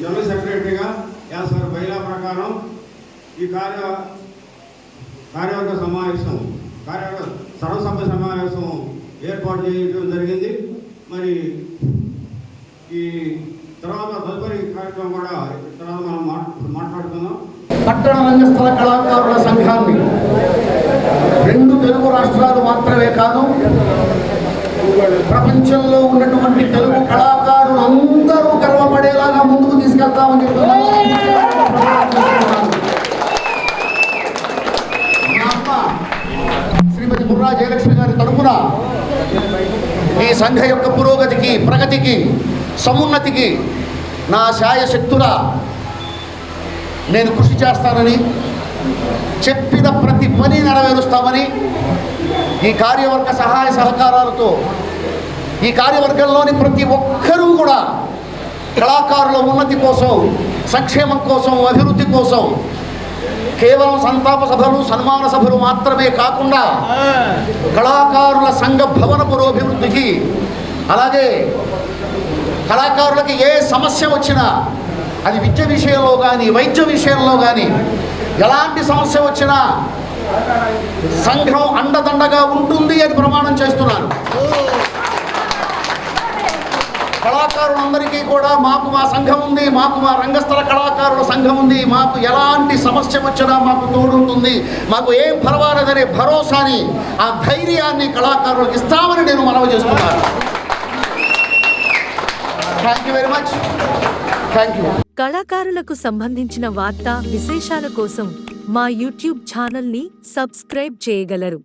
General సెక్రటరీగా Acer bylaw ప్రకారం ఈ కార్య కార్యవర్గ సమావేశం కార్యవర్గ సర్వసభ్య సమావేశం ఏర్పాటు చేయడం జరిగింది. మరి ఈ తర్వాత తదుపరి కార్యక్రమం కూడా తర్వాత మనం మాట్లాడుతున్నాం మాట్లాడుకుందాం. పట్టణ రంగస్థల కళాకారుల సంఘాన్ని రెండు తెలుగు రాష్ట్రాలు మాత్రమే కాదు ప్రపంచంలో ఉన్నటువంటి తెలుగు కళా శ్రీమతి బుర్రా జయలక్ష్మి గారి తరపున ఈ సంఘ యొక్క పురోగతికి ప్రగతికి సమున్నతికి నా శాయశక్తుల నేను కృషి చేస్తానని చెప్పిన ప్రతి పని నెరవేరుస్తామని ఈ కార్యవర్గ సహాయ సహకారాలతో ఈ కార్యవర్గంలోని ప్రతి ఒక్కరూ కూడా కళాకారుల ఉన్నతి కోసం సంక్షేమం కోసం అభివృద్ధి కోసం కేవలం సంతాప సభలు సన్మాన సభలు మాత్రమే కాకుండా కళాకారుల సంఘ భవన పురోభివృద్ధికి అలాగే కళాకారులకి ఏ సమస్య వచ్చినా అది విద్య విషయంలో కానీ వైద్య విషయంలో కానీ ఎలాంటి సమస్య వచ్చినా సంఘం అండదండగా ఉంటుంది అని ప్రమాణం చేస్తున్నాను కళాకారులందరికీ కూడా మాకు మా సంఘం ఉంది మాకు మా రంగస్థల కళాకారుల సంఘం ఉంది మాకు ఎలాంటి సమస్య వచ్చినా మాకు తోడుంటుంది. మాకు ఏం పర్వాలేదనే భరోసాని ఆ ధైర్యాన్ని కళాకారులకు ఇస్తామని నేను మనవి చేస్తున్నాను. Thank you very much thank you కళాకారులకు సంబంధించిన వార్త విశేషాల కోసం మా యూట్యూబ్ ఛానల్ని సబ్స్క్రైబ్ చేయగలరు.